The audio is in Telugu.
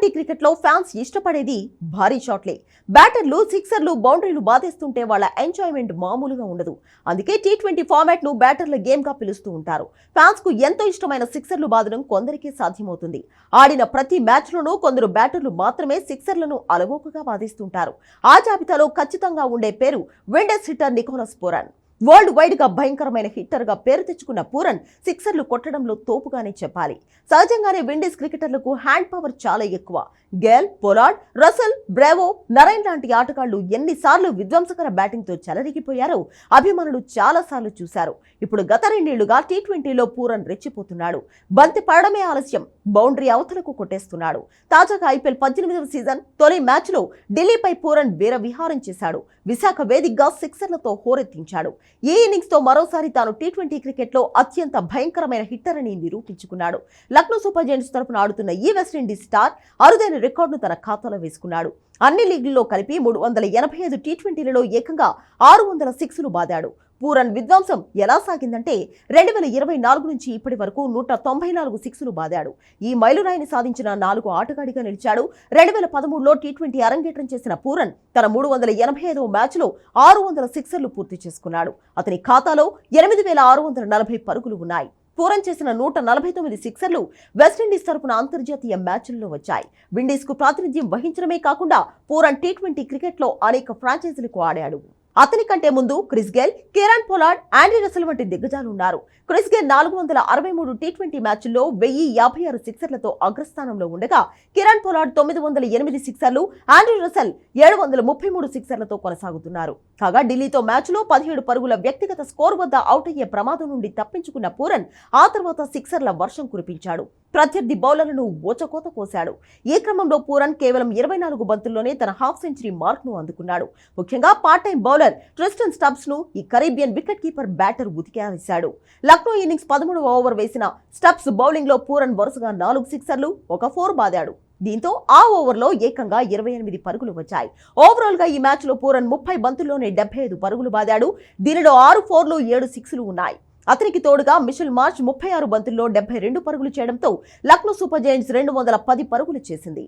ట్వంటీ క్రికెట్లో ఫ్యాన్స్ ఇష్టపడేది భారీ షాట్లే. బ్యాటర్లు సిక్సర్లు బౌండరీలు బాధేస్తుంటే వాళ్ళ ఎంజాయ్మెంట్ మామూలుగా ఉండదు. అందుకే టీ ట్వంటీ ఫార్మాట్ను బ్యాటర్ల గేమ్గా పిలుస్తూ ఉంటారు. ఫ్యాన్స్కు ఎంతో ఇష్టమైన సిక్సర్లు బాదడం కొందరికే సాధ్యమవుతుంది. ఆడిన ప్రతి మ్యాచ్లోనూ కొందరు బ్యాటర్లు మాత్రమే సిక్సర్లను అలవోకగా బాధిస్తుంటారు. ఆ జాబితాలో ఖచ్చితంగా ఉండే పేరు Windies hitter Nicholas Pooran world వైడ్గా భయంకరమైన హిట్టర్గా పేరు తెచ్చుకున్న పూరన్ సిక్సర్లు కొట్టడంలో తోపుగానే చెప్పాలి. సహజంగానే విండీస్ క్రికెటర్లకు హ్యాండ్ పవర్ చాలా ఎక్కువ. Gayle Pollard Russell Bravo Narine లాంటి ఆటగాళ్ళు ఎన్నిసార్లు విధ్వంసకర బ్యాటింగ్తో చెలరిగిపోయారో అభిమానులు చాలా సార్లు చూశారు. ఇప్పుడు గత రెండేళ్ళుగా టీ ట్వంటీలో పూరన్ రెచ్చిపోతున్నాడు. బంతి పడడమే ఆలస్యం బౌండరీ అవతలకు కొట్టేస్తున్నాడు. తాజాగా ఐపీఎల్ పద్దెనిమిదవ సీజన్ తొలి మ్యాచ్లో ఢిల్లీపై పూరన్ వీర విహారం చేశాడు. విశాఖ వేదికగా సిక్సర్లతో హోరెత్తించాడు. ఈ ఇన్నింగ్స్తో మరోసారి తాను టీ ట్వంటీ క్రికెట్లో అత్యంత భయంకరమైన హిట్టర్ అని నిరూపించుకున్నాడు. లక్నో సూపర్ జైంట్స్ తరపున ఆడుతున్న ఈ వెస్టిండీస్ స్టార్ అరుదైన రికార్డును తన ఖాతాలో వేసుకున్నాడు. అన్ని లీగ్లలో కలిపి మూడు వందల ఎనభై ఐదు టీ ట్వంటీలలో ఏకంగా ఆరు వందల సిక్స్లు బాదాడు. పూరన్ విధ్వంసం ఎలా సాగిందంటే రెండు వేల ఇరవై నాలుగు నుంచి ఇప్పటి వరకు నూట తొంభై నాలుగు సిక్స్లు బాదాడు. ఈ మైలురాయిని సాధించిన నాలుగు ఆటగాడిగా నిలిచాడు. రెండు వేల పదమూడులో టీ ట్వంటీ అరంగేట్రం చేసిన పూరన్ తన మూడు వందల ఎనభై ఐదవ మ్యాచ్లో ఆరు వందల సిక్సర్లు పూర్తి చేసుకున్నాడు. అతని ఖాతాలో ఎనిమిది వేల ఆరు వందల నలభై పరుగులు ఉన్నాయి. పూరన్ చేసిన నూట నలభై తొమ్మిది సిక్సర్లు వెస్టిండీస్ తరపున అంతర్జాతీయ మ్యాచ్ల్లో వచ్చాయి. విండీస్కు ప్రాతినిధ్యం వహించడమే కాకుండా పూరన్ టీ ట్వంటీ క్రికెట్లో అనేక ఫ్రాంచైజీలకు ఆడాడు. అతని కంటే ముందు Chris Gayle Kieron Pollard Andre Russell వంటి దిగ్గజాలు ఉన్నారు. క్రిస్ గేల్ నాలుగు వందల అరవై మూడు టీ ట్వంటీ మ్యాచ్ల్లో వెయ్యి యాభై ఆరు సిక్సర్లతో అగ్రస్థానంలో ఉండగా కిరణ్ పొలాడ్ తొమ్మిది వందల ఎనిమిది సిక్సర్లు ఆండ్రీ రసల్ ఏడు వందల ముప్పై మూడు సిక్సర్లతో కొనసాగుతున్నారు. కాగా ఢిల్లీతో మ్యాచ్లో పదిహేడు పరుగుల వ్యక్తిగత స్కోర్ వద్ద అవుట్ అయ్యే ప్రమాదం నుండి తప్పించుకున్న పూరన్ ఆ తర్వాత సిక్సర్ల వర్షం కురిపించాడు. ప్రత్యర్థి బౌలర్లను ఓచకోత కోశాడు. ఈ క్రమంలో పూరన్ కేవలం ఇరవై నాలుగు బంతుల్లోనే తన హాఫ్ సెంచరీ మార్క్ను అందుకున్నాడు. ముఖ్యంగా పార్ట్ టైం బౌలర్ ట్రిస్టన్ స్టబ్స్ను ఈ కరీబియన్ వికెట్ కీపర్ బ్యాటర్ ఉతికేశాడు లక్నో ఇన్నింగ్స్ పదమూడవ ఓవర్ వేసిన స్టబ్స్ బౌలింగ్లో పూరన్ వరుసగా నాలుగు సిక్సర్లు ఒక ఫోర్ బాదాడు. దీంతో ఆ ఓవర్లో ఏకంగా ఇరవై ఎనిమిది పరుగులు వచ్చాయి. ఓవరాల్గా ఈ మ్యాచ్లో పూరన్ ముప్పై బంతుల్లోనే డెబ్బై ఐదు పరుగులు బాదాడు. దీనిలో ఆరు ఫోర్లు ఏడు సిక్స్లు ఉన్నాయి. అతనికి తోడుగా మిషల్ మార్చ్ ముప్పై ఆరు బంతుల్లో డెబ్బై రెండు పరుగులు చేయడంతో లక్నో సూపర్ జైంట్స్ రెండు వందల పది పరుగులు చేసింది.